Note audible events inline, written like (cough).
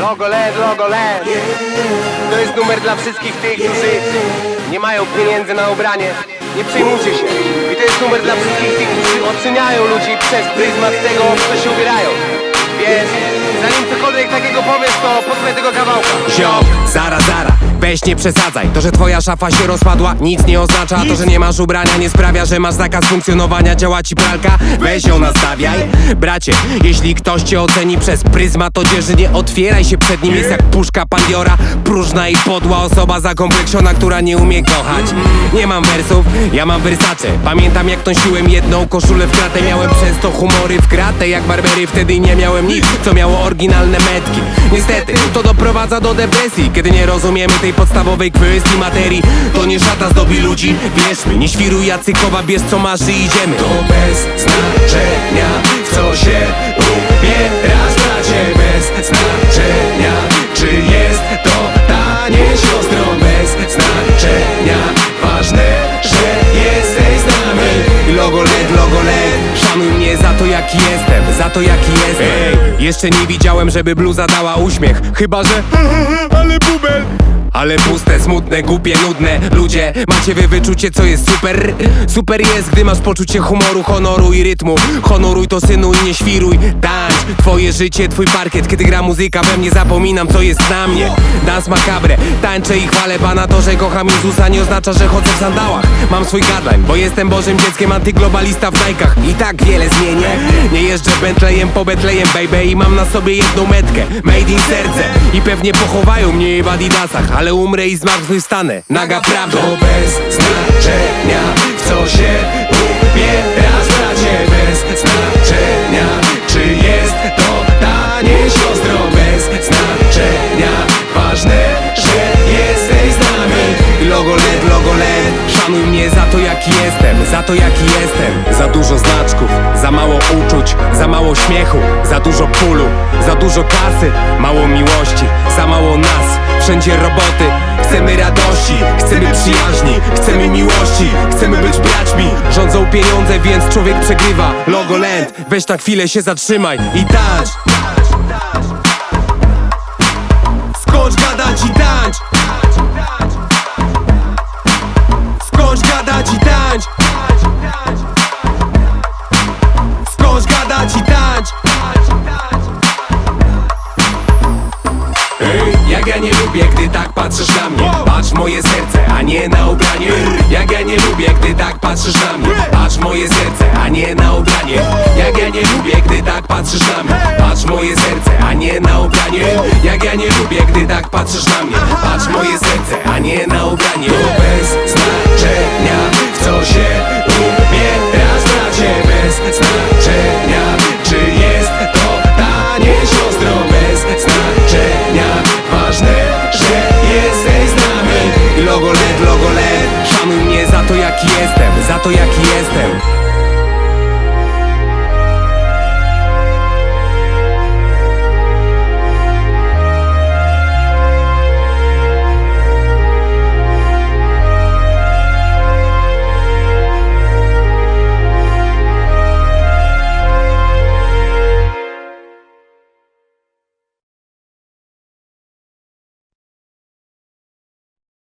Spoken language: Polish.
Logo LED, logo LED To jest numer dla wszystkich tych, którzy nie mają pieniędzy na ubranie. Nie przejmujcie się. I to jest numer dla wszystkich tych, którzy oceniają ludzi przez pryzmat tego, w co się ubierają. Więc zanim cokolwiek takiego powiesz, to posłuchaj tego kawałka. Ziom, zara, zara, weź nie przesadzaj. To, że twoja szafa się rozpadła, nic nie oznacza. To, że nie masz ubrania, nie sprawia, że masz zakaz funkcjonowania. Działa ci pralka, weź ją nastawiaj. Bracie, jeśli ktoś cię oceni przez pryzmat odzieży Nie otwieraj się przed nim, jest jak puszka Pandiora. Próżna i podła osoba zakompleksiona, która nie umie kochać. Nie mam wersów, ja mam wersacze Pamiętam jak nosiłem jedną koszulę w kratę. Miałem przez to humory w kratę jak barbery. Wtedy nie miałem nic, co miało oryginalne metki. Niestety, to doprowadza do depresji Kiedy nie rozumiemy tej podstawowej kwestii materii. To nie szata zdobi ludzi, wierz mi Nie świruj Jacykowa, bierz co masz i idziemy. To bez znaczenia, w co się ubierasz bracie Bez znaczenia, czy jest to tanie siostro? Bez znaczenia, ważne, że jesteś z nami. Logo LED, logo LED Szanuj mnie za to jaki jestem, za to jaki jestem. Ej, jeszcze nie widziałem, żeby bluza dała uśmiech Chyba, że (laughs) ale bubel ale puste, smutne, głupie, nudne. Ludzie, macie wy wyczucie co jest super? Super jest, gdy masz poczucie humoru, honoru i rytmu. Honoruj to synu i nie świruj. Tańcz, twoje życie, twój parkiet. Kiedy gra muzyka, we mnie zapominam co jest na mnie. Dans macabre, tańczę i chwalę Pana. To, że kocham Jezusa nie oznacza, że chodzę w sandałach. Mam swój guideline, bo jestem bożym dzieckiem Antyglobalista w najkach I tak wiele zmienię. Nie jeżdżę Bentleyem po Betlejem, baby. I mam na sobie jedną metkę. Made in serce. I pewnie pochowają mnie w adidasach Ale umrę i zmartwychwstanę Naga prawda. To bez znaczenia W co się ubierasz bracie Bez znaczenia. Czy jest to tanie siostro Bez znaczenia. Ważne, że jesteś z nami. Logo LED, logo LED. Szanuj mnie za to jaki jestem. Za to jaki jestem. Za dużo znaczków Za mało uczuć Za mało śmiechu Za dużo pulu Za dużo kasy Mało miłości Za mało nas Wszędzie roboty. Chcemy radości Chcemy przyjaźni Chcemy miłości Chcemy być braćmi. Rządzą pieniądze więc człowiek przegrywa. Logo Land Weź na chwilę się zatrzymaj I tańcz jak ja nie lubię, gdy tak patrzysz na mnie. Patrz moje serce, a nie na ubranie. Jak ja nie lubię, gdy tak patrzysz na mnie. Patrz moje serce, a nie na ubranie. Jak ja nie lubię, gdy tak patrzysz na mnie. Patrz moje serce, a nie na ubranie. Jak ja nie lubię, gdy tak patrzysz na mnie. Patrz moje serce, a nie na ubranie. Bez LED Szanuj mnie za to jaki jestem, za to jaki jestem